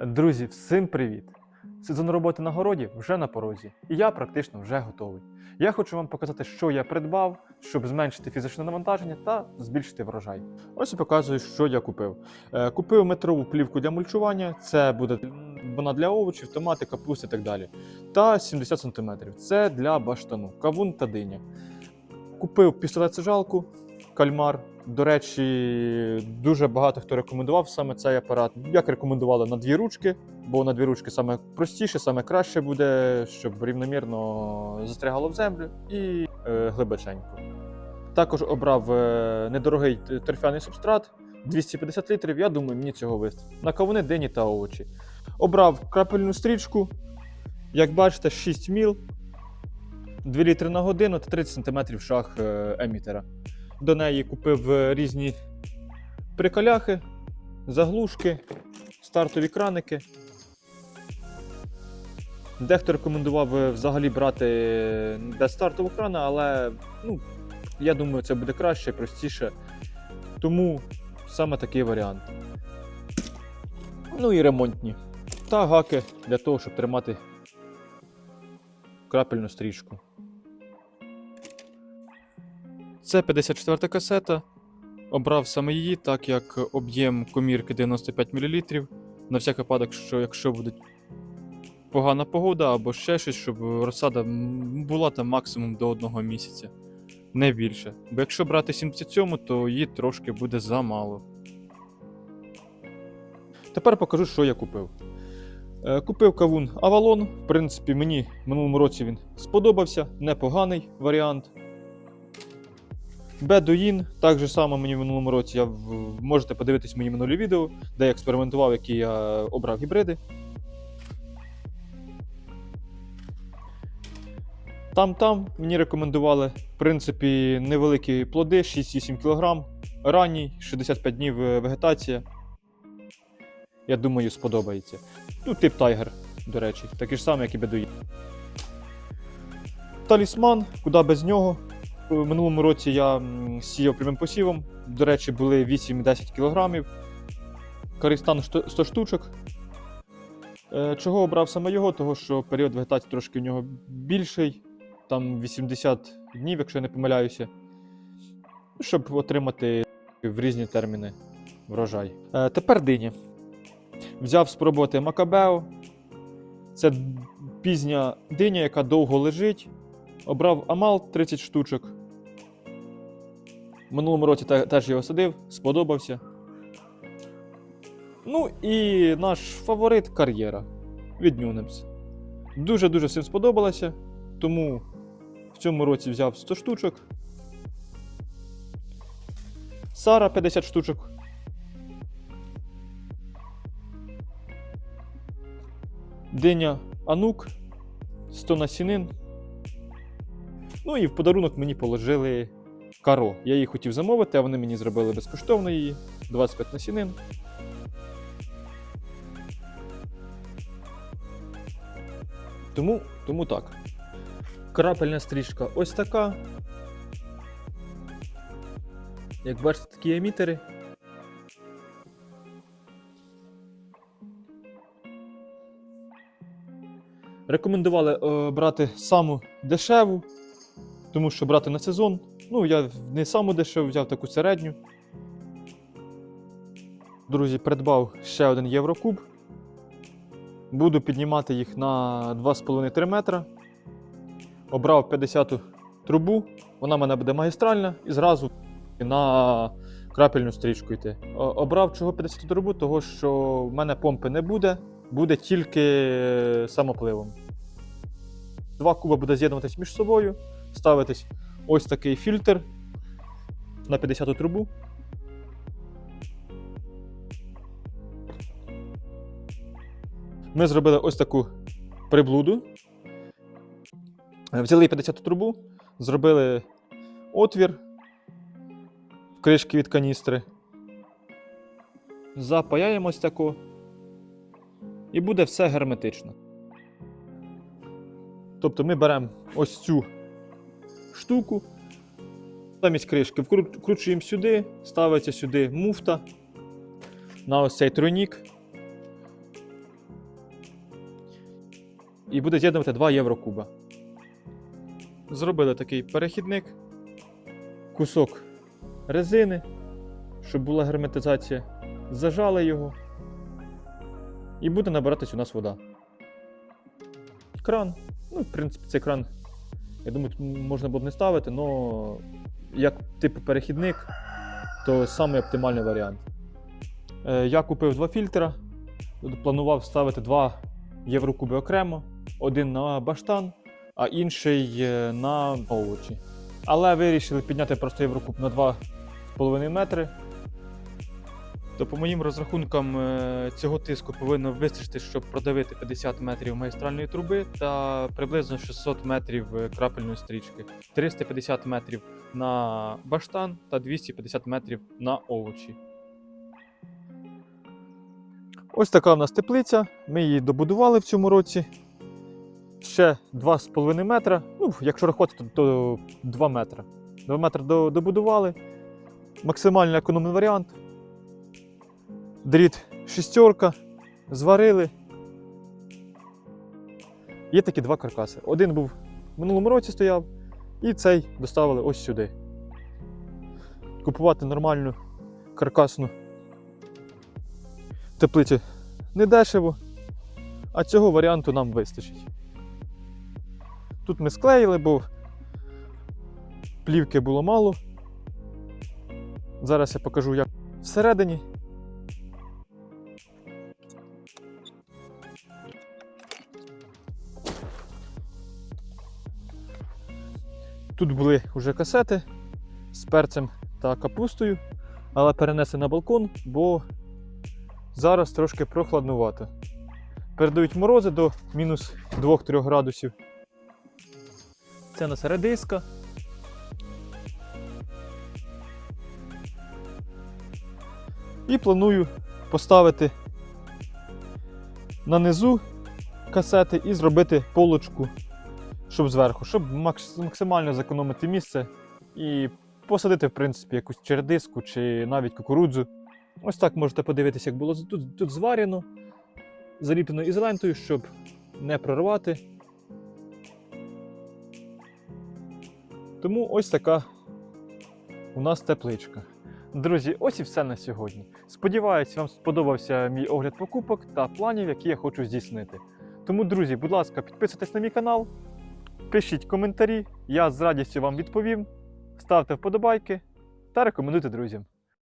Друзі, всім привіт! Сезон роботи на городі вже на порозі, і я практично вже готовий. Я хочу вам показати, що я придбав, щоб зменшити фізичне навантаження та збільшити врожай. Ось я показую, що я купив. Е, Купив метрову плівку для мульчування, це буде вона для овочів, томати, капусти і так далі. Та 70 см. Це для баштану, кавун та диня. Купив пістолет-сажалку, кальмар. До речі, дуже багато хто рекомендував саме цей апарат. Як рекомендували на дві ручки, бо на дві ручки саме простіше, саме краще буде, щоб рівномірно застрягало в землю і е, глибоченько. Також обрав е, недорогий торфяний субстрат 250 літрів. Я думаю, мені цього вистачить. На кавуни, дині та овочі. Обрав крапельну стрічку. Як бачите, 6 міл, 2 літри на годину та 30 см шах е, емітера. До неї купив е, різні приколяхи, заглушки, стартові краники. Дехто рекомендував е, взагалі брати без стартового крана, але ну, я думаю, це буде краще, простіше. Тому саме такий варіант. Ну і ремонтні. Та гаки для того, щоб тримати крапельну стрічку. Це 54 касета. Обрав саме її, так як об'єм комірки 95 мл. На всяк випадок, що якщо буде погана погода або ще щось, щоб розсада була там максимум до одного місяця. Не більше. Бо якщо брати 77, то її трошки буде замало. Тепер покажу, що я купив. Е, Купив кавун Avalon. В принципі, мені в минулому році він сподобався. Непоганий варіант. Бедуїн, так же само мені в минулому році. Я можете подивитись мої минулі відео, де я експериментував, які я обрав гібриди. Там-там мені рекомендували, в принципі, невеликі плоди, 6-8 кг, ранній, 65 днів е, вегетація. Я думаю, сподобається. Ну, тип тайгер, до речі, такий ж самий, як і бедуїн. Талісман, куди без нього. Минулому році я сіяв прямим посівом. До речі, були 8-10 кг. Каристан 100 штучок. Е, Чого обрав саме його? Того, що період вегетації трошки у нього більший, там 80 днів, якщо я не помиляюся. Щоб отримати в різні терміни врожай. Е, Тепер дині. Взяв спробувати Макабео. Це пізня диня, яка довго лежить. Обрав Амал 30 штучок. В минулому році теж його садив, сподобався. Ну і наш фаворит кар'єра від Нюнемс. Дуже-дуже всім сподобалося. Тому в цьому році взяв 100 штучок. Сара 50 штучок. Диня Анук 100 насінин. Ну і в подарунок мені положили каро. Я її хотів замовити, а вони мені зробили безкоштовно її. 25 насінин. Тому, тому так. Крапельна стрічка ось така. Як бачите, такі емітери. Рекомендували е, брати саму дешеву, тому що брати на сезон. Ну, я не саму дешеву взяв таку середню. Друзі, придбав ще один Єврокуб. Буду піднімати їх на 2,5-3 метра. Обрав 50-ту трубу, вона в мене буде магістральна і зразу на крапельну стрічку йти. Обрав чого 50-ту трубу, того що в мене помпи не буде, буде тільки самопливом. Два куба буде з'єднуватись між собою, ставитись ось такий фільтр на 50-ту трубу. Ми зробили ось таку приблуду. Взяли 50-ту трубу, зробили отвір в кришки від каністри. Запаяємо ось таку. І буде все герметично. Тобто ми беремо ось цю штуку, замість кришки вкручуємо сюди, ставиться сюди муфта на ось цей тройнік. і буде з'єднувати 2 єврокуба. Зробили такий перехідник, кусок резини, щоб була герметизація. Зажали його. І буде набиратись у нас вода. Кран. Ну, в принципі, цей кран, я думаю, тут можна було б не ставити, але як типу перехідник, то самий оптимальний варіант. Е, Я купив два фільтра, планував ставити два єврокуби окремо, один на баштан, а інший е, на овочі. Але вирішили підняти просто єврокуб на 2,5 метри. То по моїм розрахункам е, цього тиску повинно вистачити, щоб продавити 50 метрів магістральної труби та приблизно 600 метрів е, крапельної стрічки, 350 метрів на баштан та 250 метрів на овочі. Ось така в нас теплиця. Ми її добудували в цьому році. Ще 2,5 метра. Ну, якщо рахувати, то, то 2 метри. 2 метри добудували. Максимально економний варіант. Дріт шістерка. Зварили. Є такі два каркаси. Один був в минулому році стояв, і цей доставили ось сюди. Купувати нормальну каркасну теплицю не дешево, а цього варіанту нам вистачить. Тут ми склеїли, бо плівки було мало. Зараз я покажу, як всередині. Тут були вже касети з перцем та капустою, але перенесли на балкон, бо зараз трошки прохладнувато. Передають морози до мінус 2-3 градусів. Це на середиска. І планую поставити на низу касети і зробити полочку, щоб зверху, щоб максимально зекономити місце і посадити, в принципі, якусь чередиску чи навіть кукурудзу. Ось так можете подивитися, як було тут, тут зварено, заліплено ізолентою, щоб не прорвати. Тому ось така у нас тепличка. Друзі, ось і все на сьогодні. Сподіваюсь, вам сподобався мій огляд покупок та планів, які я хочу здійснити. Тому, друзі, будь ласка, підписуйтесь на мій канал, пишіть коментарі, я з радістю вам відповім. Ставте вподобайки та рекомендуйте друзям.